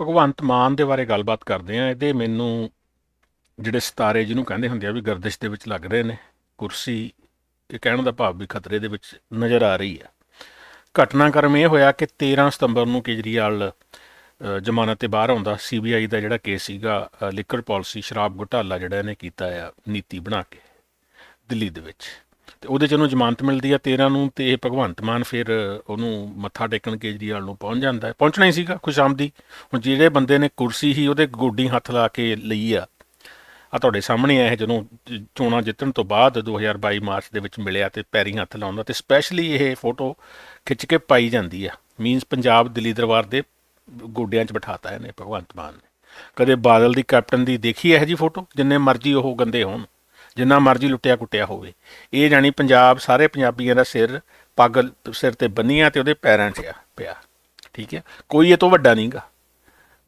ਭਗਵੰਤ ਮਾਨ ਦੇ ਬਾਰੇ ਗੱਲਬਾਤ ਕਰਦੇ ਆ ਇਹਦੇ ਮੈਨੂੰ ਜਿਹੜੇ ਸਿਤਾਰੇ ਜਿਹਨੂੰ ਕਹਿੰਦੇ ਹੁੰਦੇ ਆ ਵੀ ਗਰਦਿਸ਼ ਦੇ ਵਿੱਚ ਲੱਗ ਰਹੇ ਨੇ ਕੁਰਸੀ ਇਹ ਕਹਿਣ ਦਾ ਭਾਵ ਵੀ ਖਤਰੇ ਦੇ ਵਿੱਚ ਨਜ਼ਰ ਆ ਰਹੀ ਆ। ਘਟਨਾਕ੍ਰਮ ਇਹ ਹੋਇਆ ਕਿ 13 ਸਤੰਬਰ ਨੂੰ ਕੇਜਰੀਵਾਲ ਅ, ਜ਼ਮਾਨਤ ਤੇ ਬਾਹਰ ਆਉਂਦਾ। ਸੀਬੀਆਈ ਦਾ ਜਿਹੜਾ ਕੇਸ ਸੀਗਾ ਲਿਕਰ ਪਾਲਿਸੀ ਸ਼ਰਾਬ ਘੁਟਾਲਾ ਜਿਹੜਾ ਇਹਨੇ ਕੀਤਾ ਆ ਨੀਤੀ ਬਣਾ ਕੇ ਦਿੱਲੀ ਦੇ ਵਿੱਚ। ਤੇ ਉਹਦੇ ਚ ਉਹਨੂੰ ਜ਼ਮਾਨਤ ਮਿਲਦੀ ਆ 13 ਨੂੰ ਤੇ ਇਹ ਭਗਵੰਤ ਮਾਨ ਫਿਰ ਉਹਨੂੰ ਮੱਥਾ ਟੇਕਣ ਕੇਜਰੀਵਾਲ ਨੂੰ ਪਹੁੰਚ ਜਾਂਦਾ ਹੈ। ਪਹੁੰਚਣਾ ਹੀ ਸੀਗਾ ਖੁਸ਼ਾਮਦੀ ਹੁਣ ਜਿਹੜੇ ਬੰਦੇ ਨੇ ਕੁਰਸੀ ਹੀ ਉਹਦੇ ਗੋਡੀ ਹੱਥ ਲਾ ਕੇ ਲਈ ਆ। ਆ ਤੁਹਾਡੇ ਸਾਹਮਣੇ ਆ ਇਹ ਜਦੋਂ ਚੋਣਾਂ ਜਿੱਤਣ ਤੋਂ ਬਾਅਦ 2022 ਮਾਰਚ ਦੇ ਵਿੱਚ ਮਿਲਿਆ ਤੇ ਪੈਰੀ ਹੱਥ ਲਾਉਂਦਾ ਤੇ ਸਪੈਸ਼ਲੀ ਇਹ ਫੋਟੋ ਖਿੱਚ ਕੇ ਪਾਈ ਜਾਂਦੀ ਆ। ਮੀਨਸ ਪੰਜਾਬ ਦਿੱਲੀ ਦਰਬਾਰ ਦੇ ਗੋਡਿਆਂ 'ਚ ਬਿਠਾਤਾ ਇਹਨੇ ਭਗਵੰਤ ਮਾਨ ਨੇ। ਕਦੇ ਬਾਦਲ ਦੀ ਕੈਪਟਨ ਦੀ ਦੇਖੀ ਇਹੋ ਜੀ ਫੋਟੋ ਜਿੰਨੇ ਮਰਜ਼ੀ ਉਹ ਗੰਦੇ ਹੋਣ। ਜਿੰਨਾ ਮਰਜ਼ੀ ਲੁੱਟਿਆ ਕੁੱਟਿਆ ਹੋਵੇ। ਇਹ ਜਾਣੀ ਪੰਜਾਬ, ਸਾਰੇ ਪੰਜਾਬੀਆਂ ਦਾ ਸਿਰ ਪੱਗ ਸਿਰ ਤੇ ਬੰਨੀਆਂ ਤੇ ਉਹਦੇ ਪੈਰਾਂ 'ਚ ਆ, ਪਿਆ। ਠੀਕ ਹੈ? ਕੋਈ ਇਹ ਤੋਂ ਵੱਡਾ ਨਹੀਂਗਾ।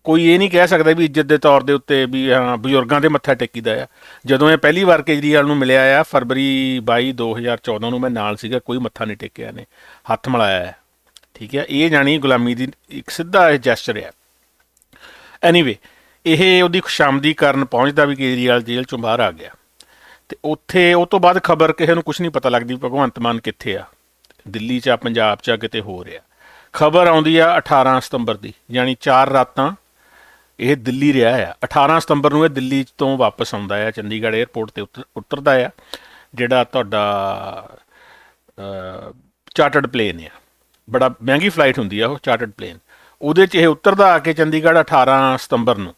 ਕੋਈ ਇਹ ਨਹੀਂ ਕਹਿ ਸਕਦਾ ਵੀ ਇੱਜ਼ਤ ਦੇ ਤੌਰ ਦੇ ਉੱਤੇ ਵੀ ਹਾਂ, ਬਜ਼ੁਰਗਾਂ ਦੇ ਮੱਥਾ ਟੇਕੀਦਾ ਆ। ਜਦੋਂ ਇਹ ਪਹਿਲੀ ਵਾਰ ਕੇਜਰੀਵਾਲ ਨੂੰ ਮਿਲਿਆ ਆ, ਫਰਵਰੀ 22 2014 ਨੂੰ ਮੈਂ ਨਾਲ ਸੀਗਾ, ਕੋਈ ਮੱਥਾ ਨਹੀਂ ਟੇਕਿਆ ਨੇ ਹੱਥ ਮਿਲਾਇਆ ਹੈ ਠੀਕ ਹੈ? ਇਹ ਜਾਣੀ ਗੁਲਾਮੀ ਦੀ ਇੱਕ ਸਿੱਧਾ ਇਹ ਜੈਸਚਰ ਹੈ ਐਨੀਵੇ ਇਹ ਉਹਦੀ ਖੁਸ਼ਾਮਦੀ ਕਰਨ ਪਹੁੰਚਦਾ ਵੀ ਕੇਜਰੀਵਾਲ ਜੇਲ੍ਹ ਚੋਂ ਬਾਹਰ ਆ ਗਿਆ। ਤੇ ਉੱਥੇ ਉਹ ਤੋਂ ਬਾਅਦ ਖਬਰ ਕਿਸੇ ਨੂੰ ਕੁਝ ਨਹੀਂ ਪਤਾ ਲੱਗਦੀ ਭਗਵੰਤ ਮਾਨ ਕਿੱਥੇ ਆ। ਦਿੱਲੀ 'ਚ ਆ, ਪੰਜਾਬ 'ਚ ਆ, ਕਿਤੇ ਹੋ ਰਿਹਾ ਖਬਰ ਆਉਂਦੀ ਆ 18 ਸਤੰਬਰ ਦੀ, ਯਾਨੀ 4 ਰਾਤਾਂ ਇਹ ਦਿੱਲੀ ਰਿਹਾ ਆ। 18 ਸਤੰਬਰ ਨੂੰ ਇਹ ਦਿੱਲੀ ਤੋਂ ਵਾਪਸ ਆਉਂਦਾ ਆ, ਚੰਡੀਗੜ੍ਹ 에ਅਰਪੋਰਟ ਤੇ ਉਤਰ- ਉਤਰਦਾ ਆ, ਜਿਹੜਾ ਤੁਹਾਡਾ ਚਾਰਟਰਡ ਪਲੇਨ ਆ। ਬੜਾ ਮਹਿੰਗੀ ਫਲਾਈਟ ਹੁੰਦੀ ਆ ਉਹ ਚਾਰਟਰਡ ਪਲੇਨ ਉਹਦੇ 'ਚ ਇਹ ਉਤਰਦਾ ਆ ਕੇ ਚੰਡੀਗੜ੍ਹ 18 ਸਤੰਬਰ ਨੂੰ।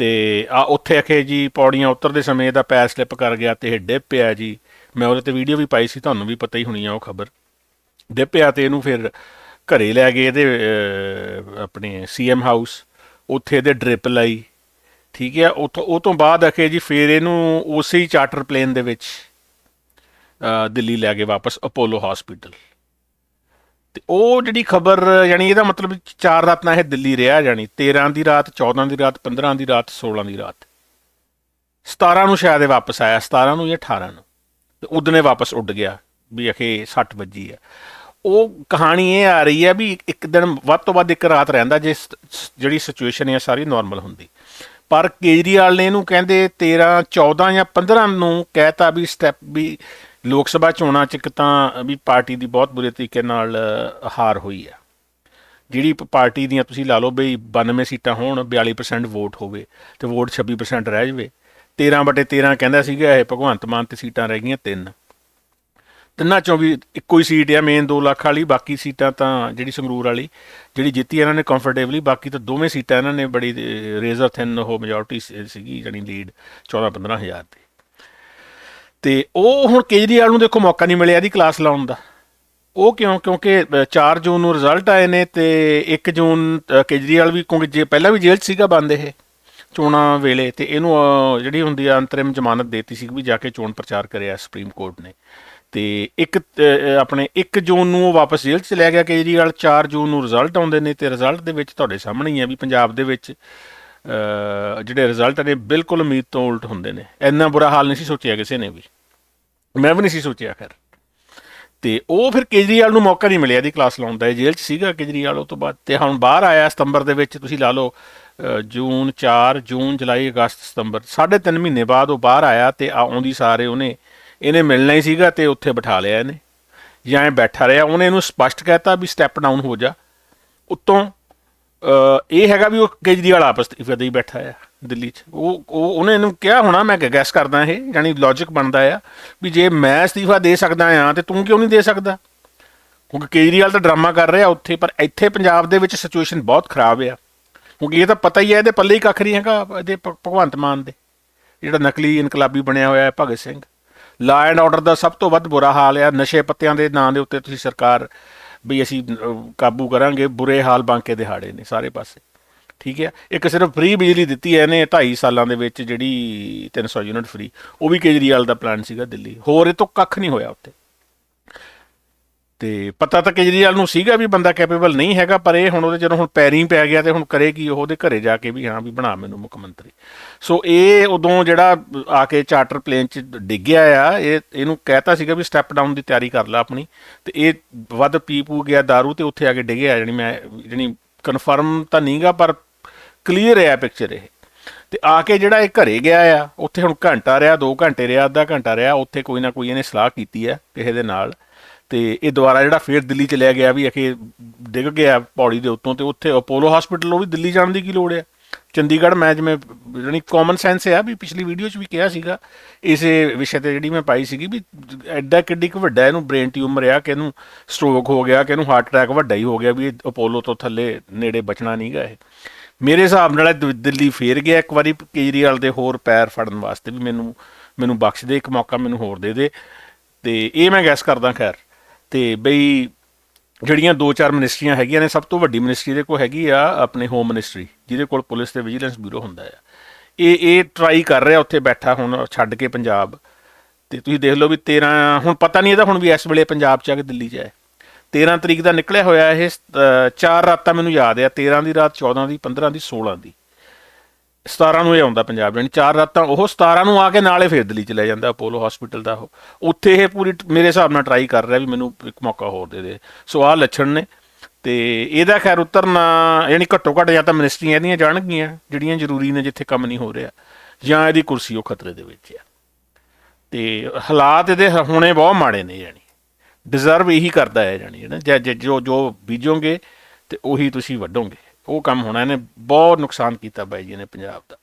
ਤੇ ਆ ਉੱਥੇ ਅਖੇ ਜੀ ਪੌੜੀਆਂ ਉਤਰਦੇ ਸਮੇਂ ਇਹਦਾ ਪੈਰ ਸਲਿੱਪ ਕਰ ਗਿਆ ਤੇ ਇਹ ਡਿੱਪ ਪਿਆ ਜੀ। ਮੈਂ ਉਹਦੇ ਤੇ ਵੀਡੀਓ ਵੀ ਪਾਈ ਸੀ ਤੁਹਾਨੂੰ ਵੀ ਪਤਾ ਹੀ ਹੋਣੀ ਆ ਉਹ ਖਬਰ। ਡਿੱਪ ਪਿਆ ਤੇ ਇਹਨੂੰ ਫਿਰ ਘਰੇ ਲੈ ਗਏ ਇਹਦੇ ਅਹ, ਆਪਣੇ ਸੀਐਮ ਹਾਊਸ ਉੱਥੇ ਇਹਦੇ ਡ੍ਰਿਪ ਲਾਈ। ਠੀਕ ਹੈ ਉਤੋਂ ਉਹ ਤੋਂ ਬਾਅਦ ਅਖੇ ਜੀ ਫਿਰ ਇਹਨੂੰ ਉਸੇ ਹੀ ਚਾਰਟਰ ਪਲੇਨ ਦੇ ਵਿੱਚ ਦਿੱਲੀ ਲੈ ਗਏ ਵਾਪਸ ਅਪੋਲੋ ਹਸਪੀਟਲ ਤੇ ਉਹ ਜਿਹੜੀ ਖਬਰ, ਯਾਨੀ ਇਹਦਾ ਮਤਲਬ ਚਾਰ ਰਾਤ ਰਾਤਾਂ ਇਹ ਦਿੱਲੀ ਰਿਹਾ ਜਾਣੀ 13 ਦੀ ਰਾਤ 14 ਦੀ ਰਾਤ 15 ਦੀ ਰਾਤ 16 ਦੀ ਰਾਤ। 17 ਨੂੰ ਸ਼ਾਇਦ ਇਹ ਵਾਪਸ ਆਇਆ 17 ਨੂੰ ਜਾਂ 18 ਨੂੰ। ਤੇ ਉਦਨੇ ਵਾਪਸ ਉੱਡ ਗਿਆ, ਵੀ ਅਖੇ 60 ਵੱਜੀ ਆ। ਉਹ ਕਹਾਣੀ ਇਹ ਆ ਰਹੀ ਹੈ ਵੀ ਇੱਕ ਦਿਨ ਵੱਧ ਤੋਂ ਵੱਧ ਇੱਕ ਰਾਤ ਰਹਿੰਦਾ ਜੇ ਜਿਹੜੀ ਸਿਚੁਏਸ਼ਨ ਹੈ ਸਾਰੀ ਨਾਰਮਲ ਹੁੰਦੀ। ਪਰ ਕੇਜਰੀਵਾਲ ਨੇ ਇਹਨੂੰ ਕਹਿੰਦੇ 13 14 ਜਾਂ 15 ਨੂੰ ਕਹਿਤਾ ਵੀ ਸਟੈਪ ਵੀ ਲੋਕ ਸਭਾ ਚੋਣਾਂ ਚ ਇੱਕ ਤਾਂ ਵੀ ਪਾਰਟੀ ਦੀ ਬਹੁਤ ਬੁਰੇ ਤਰੀਕੇ ਨਾਲ ਹਾਰ ਹੋਈ ਆ। ਜਿਹੜੀ ਪ- ਪਾਰਟੀ ਦੀਆਂ ਤੁਸੀਂ ਲਾ ਲਓ ਬਈ 92 ਸੀਟਾਂ ਹੋਣ 42% ਵੋਟ ਹੋਵੇ ਤੇ ਵੋਟ 26% ਰਹਿ ਜਾਵੇ 13 ਬਟੇ 13 ਕਹਿੰਦਾ ਸੀਗਾ ਇਹ ਭਗਵੰਤ ਮਾਨ ਤੇ ਸੀਟਾਂ ਰਹਿ ਗਈਆਂ ਤਿੰਨ। ਤਿੰਨਾਂ ਚੋਂ ਵੀ ਇੱਕੋ ਹੀ ਸੀਟ ਆ, ਮੇਨ 2 ਲੱਖ ਵਾਲੀ, ਬਾਕੀ ਸੀਟਾਂ ਤਾਂ ਜਿਹੜੀ ਸੰਗਰੂਰ ਵਾਲੀ, ਜਿਹੜੀ ਜਿੱਤੀ ਇਹਨਾਂ ਨੇ ਕੰਫਰਟੇਬਲੀ ਬਾਕੀ ਤਾਂ ਦੋਵੇਂ ਸੀਟਾਂ ਇਹਨਾਂ ਨੇ ਬੜੀ ਰੇਜ਼ਰ ਥਿਨ ਉਹ ਮੈਜੋਰਟੀ ਸੀਗੀ ਜਿਹੜੀ ਲੀਡ 14 15000 ਦੀ। ਤੇ ਉਹ ਹੁਣ ਕੇਜਰੀਵਾਲ ਨੂੰ ਦੇਖੋ ਮੌਕਾ ਨਹੀਂ ਮਿਲਿਆ ਇਹਦੀ ਕਲਾਸ ਲਾਉਣ ਦਾ। ਉਹ ਕਿਉਂ? ਕਿਉਂਕਿ ਅ, 4 ਜੂਨ ਨੂੰ ਰਿਜ਼ਲਟ ਆਏ ਨੇ ਤੇ 1 ਜੂਨ ਕੇਜਰੀਵਾਲ ਵੀ ਕਿਉਂਕਿ ਜੇ ਪਹਿਲਾਂ ਵੀ ਜੇਲ੍ਹ 'ਚ ਸੀਗਾ ਬੰਦ ਇਹ ਚੋਣਾਂ ਵੇਲੇ ਤੇ ਇਹਨੂੰ ਜਿਹੜੀ ਹੁੰਦੀ ਆ ਅੰਤਰਿਮ ਜ਼ਮਾਨਤ ਦੇਤੀ ਸੀ ਵੀ ਜਾ ਕੇ ਚੋਣ ਪ੍ਰਚਾਰ ਕਰਿਆ ਸੁਪਰੀਮ ਕੋਰਟ ਨੇ। ਤੇ ਇੱਕ ਆਪਣੇ 1 ਜੂਨ ਨੂੰ ਉਹ ਵਾਪਸ ਜੇਲ੍ਹ 'ਚ ਲੈ ਗਿਆ ਕੇਜਰੀਵਾਲ 4 ਜੂਨ ਨੂੰ ਰਿਜ਼ਲਟ ਆਉਂਦੇ ਨੇ ਤੇ ਰਿਜ਼ਲਟ ਦੇ ਵਿੱਚ ਤੁਹਾਡੇ ਸਾਹਮਣੇ ਹੀ ਆ ਵੀ ਪੰਜਾਬ ਦੇ ਵਿੱਚ ਜਿਹੜੇ ਰਿਜ਼ਲਟ ਨੇ ਬਿਲਕੁਲ ਉਮੀਦ ਤੋਂ ਉਲਟ ਹੁੰਦੇ ਨੇ। ਇੰਨਾ ਬੁਰਾ ਹਾਲ ਨਹੀਂ ਸੀ ਸੋਚਿਆ ਕਿਸੇ ਨੇ ਵੀ। ਮੈਂ ਵੀ ਨਹੀਂ ਸੀ ਸੋਚਿਆ ਖੈਰ। ਤੇ ਉਹ ਫਿਰ ਕੇਜਰੀਵਾਲ ਨੂੰ ਮੌਕਾ ਨਹੀਂ ਮਿਲਿਆ ਇਹਦੀ ਕਲਾਸ ਲਾਉਣ ਦਾ। ਇਹ ਜੇਲ੍ਹ 'ਚ ਸੀਗਾ ਕੇਜਰੀਵਾਲ ਉਹ ਤੋਂ ਬਾਅਦ। ਤੇ ਹੁਣ ਬਾਹਰ ਆਇਆ ਸਤੰਬਰ ਦੇ ਵਿੱਚ। ਤੁਸੀਂ ਲਾ ਲਓ ਜੂਨ 4 ਜੂਨ, ਜੁਲਾਈ, ਅਗਸਤ, ਸਤੰਬਰ। ਸਾਢੇ ਤਿੰਨ ਮਹੀਨੇ ਬਾਅਦ ਉਹ ਬਾਹਰ ਆਇਆ ਤੇ ਆਉਂਦੀ ਸਾਰੇ ਉਹਨੇ, ਇਹਨੇ ਮਿਲਣਾ ਹੀ ਸੀਗਾ ਤੇ ਉੱਥੇ ਬਿਠਾ ਲਿਆ ਇਹਨੇ। ਜਾਂ ਇਹ ਬੈਠਾ ਰਿਹਾ। ਉਹਨੇ ਇਹਨੂੰ ਸਪਸ਼ਟ ਕਹਿਤਾ ਵੀ ਸਟੈਪ ਡਾਊਨ ਹੋ ਜਾ। ਉੱਤੋਂ ਇਹ ਹੈਗਾ ਵੀ ਉਹ ਕੇਜਰੀਵਾਲ ਆਪਸ ਇਫਾ ਦੇ ਹੀ ਬੈਠਾ ਆ ਦਿੱਲੀ 'ਚ। ਉਹ ਉਹ ਉਹਨੇ ਇਹਨੂੰ ਕਿਹਾ ਹੋਣਾ, ਮੈਂ ਗੈਸ ਕਰਦਾ ਇਹ, ਯਾਨੀ ਲੌਜੀਕ ਬਣਦਾ ਆ ਵੀ ਜੇ ਮੈਂ ਅਸਤੀਫਾ ਦੇ ਸਕਦਾ ਆ ਤੇ ਤੂੰ ਕਿਉਂ ਨਹੀਂ ਦੇ ਸਕਦਾ? ਕਿਉਂਕਿ ਕੇਜਰੀਵਾਲ ਤਾਂ ਡਰਾਮਾ ਕਰ ਰਿਹਾ ਉੱਥੇ, ਪਰ ਇੱਥੇ ਪੰਜਾਬ ਦੇ ਵਿੱਚ ਸਿਚੁਏਸ਼ਨ ਬਹੁਤ ਖਰਾਬ ਆ। ਕਿਉਂਕਿ ਇਹ ਤਾਂ ਪਤਾ ਹੀ ਹੈ ਇਹਦੇ ਪੱਲੇ ਹੀ ਕੱਖ ਨਹੀਂ ਹੈਗਾ ਇਹਦੇ ਭ- ਭਗਵੰਤ ਮਾਨ ਦੇ। ਜਿਹੜਾ ਨਕਲੀ ਇਨਕਲਾਬੀ ਬਣਿਆ ਹੋਇਆ ਹੈ Bhagat Singh. Law and order ਦਾ ਸਭ ਤੋਂ ਵੱਧ ਬੁਰਾ ਹਾਲ ਆ, ਨਸ਼ੇ ਪੱਤਿਆਂ ਦੇ ਨਾਂ ਦੇ ਉੱਤੇ ਤੁਸੀਂ ਸਰਕਾਰ ਵੀ ਅਸੀਂ ਕਾਬੂ ਕਰਾਂਗੇ, ਬੁਰੇ ਹਾਲ ਬਾਂਕੇ ਦਿਹਾੜੇ ਨੇ ਸਾਰੇ ਪਾਸੇ। ਠੀਕ ਹੈ? ਇੱਕ ਸਿਰਫ ਫ੍ਰੀ ਬਿਜਲੀ ਦਿੱਤੀ ਹੈ ਇਹਨੇ 2.5 ਸਾਲਾਂ ਦੇ ਵਿੱਚ ਜਿਹੜੀ 300 ਯੂਨਿਟ ਫ੍ਰੀ ਉਹ ਵੀ ਕੇਜਰੀਵਾਲ ਦਾ ਪਲਾਨ ਸੀਗਾ ਦਿੱਲੀ। ਹੋਰ ਇਹ ਤੋਂ ਕੱਖ ਨਹੀਂ ਹੋਇਆ ਉੱਥੇ। ਤੇ ਪਤਾ ਤਾਂ ਕੇਜਰੀਵਾਲ ਨੂੰ ਸੀਗਾ ਵੀ ਬੰਦਾ ਕੈਪੇਬਲ ਨਹੀਂ ਹੈਗਾ, ਪਰ ਇਹ ਹੁਣ ਉਹਦੇ ਜਦੋਂ ਹੁਣ ਪੈਰੀਂ ਪੈ ਗਿਆ ਤੇ ਹੁਣ ਕਰੇਗੀ ਉਹ ਉਹਦੇ ਘਰੇ ਜਾ ਕੇ ਵੀ ਹਾਂ ਵੀ ਬਣਾ ਮੈਨੂੰ ਮੁੱਖ ਮੰਤਰੀ। ਸੋ ਇਹ ਉਦੋਂ ਜਿਹੜਾ ਆ ਕੇ ਚਾਰਟਰ ਪਲੇਨ 'ਚ ਡਿੱਗਿਆ ਆ, ਇਹ, ਇਹਨੂੰ ਕਹਿਤਾ ਸੀਗਾ ਵੀ ਸਟੈਪ ਡਾਊਨ ਦੀ ਤਿਆਰੀ ਕਰ ਲੈ ਆਪਣੀ, ਤੇ ਇਹ ਵੱਧ ਪੀ ਪੂ ਗਿਆ दारू ਤੇ ਉੱਥੇ ਆ ਕੇ ਡਿੱਗਿਆ ਜਾਨੀ ਮੈਂ ਜਾਨੀ ਕਨਫਰਮ ਤਾਂ ਨਹੀਂਗਾ, ਪਰ ਕਲੀਅਰ ਹੈ ਪਿਕਚਰ ਇਹ। ਤੇ ਆ ਕੇ ਜਿਹੜਾ ਇਹ ਘਰੇ ਗਿਆ ਆ, ਉੱਥੇ ਹੁਣ ਘੰਟਾ ਰਿਹਾ 2 ਘੰਟੇ ਰਿਹਾ, ਅੱਧਾ ਘੰਟਾ ਰਿਹਾ, ਉੱਥੇ ਕੋਈ ਨਾ ਕੋਈ ਇਹਨੇ ਸਲਾਹ ਕੀਤੀ ਹੈ ਕਿਸੇ ਦੇ ਨਾਲ। ਤੇ ਇਹ ਦੁਬਾਰਾ ਜਿਹੜਾ ਫੇਰ ਦਿੱਲੀ ਚਲਿਆ ਗਿਆ ਵੀ ਅਖੇ ਡਿੱਗ ਗਿਆ ਪੌੜੀ ਦੇ ਉੱਤੋਂ ਤੇ ਉੱਥੇ ਅਪੋਲੋ ਹਸਪੀਟਲ ਉਹ ਵੀ ਦਿੱਲੀ ਜਾਣ ਦੀ ਕੀ ਲੋੜ ਹੈ ਚੰਡੀਗੜ੍ਹ ਮੈਂ ਜਿਵੇਂ ਜਾਣੀ ਕਾਮਨ ਸੈਂਸ ਹੈ ਵੀ ਪਿਛਲੀ ਵੀਡੀਓ 'ਚ ਵੀ ਕਿਹਾ ਸੀਗਾ, ਇਸੇ ਵਿਸ਼ੇ ਤੇ ਜਿਹੜੀ ਮੈਂ ਪਾਈ ਸੀਗੀ ਵੀ ਐਡਾ ਕਿੱਡੀ ਕੁ ਵੱਡਾ ਇਹਨੂੰ ਬ੍ਰੇਨ ਟਿਊਮਰ ਆ ਕਿ ਇਹਨੂੰ ਸਟ੍ਰੋਕ ਹੋ ਗਿਆ, ਕਿ ਇਹਨੂੰ ਹਾਰਟ ਅਟੈਕ ਵੱਡਾ ਹੀ ਹੋ ਗਿਆ ਵੀ ਇਹ ਅਪੋਲੋ ਤੋਂ ਥੱਲੇ ਨੇੜੇ ਬਚਣਾ ਨਹੀਂਗਾ ਇਹ। ਮੇਰੇ ਹਿਸਾਬ ਨਾਲ ਇਹ ਦ- ਦਿੱਲੀ ਫੇਰ ਗਿਆ ਇੱਕ ਵਾਰੀ ਕੇਜਰੀਵਾਲ ਦੇ ਹੋਰ ਪੈਰ ਫੜਨ ਵਾਸਤੇ ਵੀ ਮੈਨੂੰ ਮੈਨੂੰ ਬਖਸ਼ ਦੇ, ਇੱਕ ਮੌਕਾ ਮੈਨੂੰ ਹੋਰ ਦੇ ਦੇ। ਤੇ ਇਹ ਮੈਂ ਗੈਸ ਕਰਦਾ ਖੈਰ। ਤੇ ਬਈ ਜਿਹੜੀਆਂ ਦੋ ਚਾਰ ਮਿਨਿਸਟਰੀਆਂ ਹੈਗੀਆਂ ਨੇ, ਸਭ ਤੋਂ ਵੱਡੀ ਮਿਨਿਸਟਰੀ ਦੇ ਕੋਲ ਹੈਗੀ ਆ ਆਪਣੇ ਹੋਮ ਮਿਨਿਸਟਰੀ ਜਿਹਦੇ ਕੋਲ ਪੁਲਿਸ ਤੇ ਵਿਜੀਲੈਂਸ ਬਿਊਰੋ ਹੁੰਦਾ ਆ। ਇਹ ਇਹ ਟਰਾਈ ਕਰ ਰਿਹਾ ਉੱਥੇ ਬੈਠਾ ਹੁਣ, ਛੱਡ ਕੇ ਪੰਜਾਬ। ਤੇ ਤੁਸੀਂ ਦੇਖ ਲਓ ਵੀ 13 ਹੁਣ ਪਤਾ ਨਹੀਂ ਇਹਦਾ ਹੁਣ ਵੀ ਇਸ ਵੇਲੇ ਪੰਜਾਬ ਚ ਆ ਕਿ ਦਿੱਲੀ ਚ ਹੈ 13 ਤਰੀਕ ਦਾ ਨਿਕਲਿਆ ਹੋਇਆ ਇਹ ਚਾਰ ਰਾਤਾਂ ਮੈਨੂੰ ਯਾਦ ਆ 13 ਦੀ ਰਾਤ 14 ਦੀ 15 ਦੀ 16 ਦੀ। 17 ਨੂੰ ਇਹ ਆਉਂਦਾ ਪੰਜਾਬ ਜਾਣੀ ਚਾਰ ਰਾਤਾਂ, ਉਹ 17 ਨੂੰ ਆ ਕੇ ਨਾਲੇ ਫੇਰ ਦਿੱਲੀ ਚਲੇ ਜਾਂਦਾ, ਅਪੋਲੋ ਹਸਪੀਟਲ ਦਾ ਉਹ। ਉੱਥੇ ਇਹ ਪੂਰੀ ਮੇਰੇ ਹਿਸਾਬ ਨਾਲ ਟਰਾਈ ਕਰ ਰਿਹਾ ਵੀ ਮੈਨੂੰ ਇੱਕ ਮੌਕਾ ਹੋਰ ਦੇ ਦੇ। ਸੋ ਆਹ ਲੱਛਣ ਨੇ ਤੇ ਇਹਦਾ ਖੈਰ ਉਤਰਨਾ ਯਾਨੀ ਘੱਟੋ ਘੱਟ ਜਾਂ ਤਾਂ ਮਿਨਿਸਟਰੀਆਂ ਇਹਦੀਆਂ ਜਾਣਗੀਆਂ, ਜਿਹੜੀਆਂ ਜ਼ਰੂਰੀ ਨੇ ਜਿੱਥੇ ਕੰਮ ਨਹੀਂ ਹੋ ਰਿਹਾ, ਜਾਂ ਇਹਦੀ ਕੁਰਸੀ ਉਹ ਖਤਰੇ ਦੇ ਵਿੱਚ ਆ। ਤੇ ਹਾਲਾਤ ਇਹਦੇ ਹ- ਹੋਣੇ ਬਹੁਤ ਮਾੜੇ ਨੇ ਜਾਣੀ ਡਿਜ਼ਰਵ ਇਹੀ ਕਰਦਾ ਹੈ ਜਾਣੀ ਨਾ ਜਾਂ ਜਾਂ ਜੋ ਜੋ ਬੀਜੋਗੇ ਤੇ ਉਹੀ ਤੁਸੀਂ ਵੱਢੋਗੇ। ਉਹ ਕੰਮ ਹੋਣਾ ਇਹਨੇ ਬਹੁਤ ਨੁਕਸਾਨ ਕੀਤਾ ਬਾਈ ਜੀ ਨੇ ਪੰਜਾਬ ਦਾ।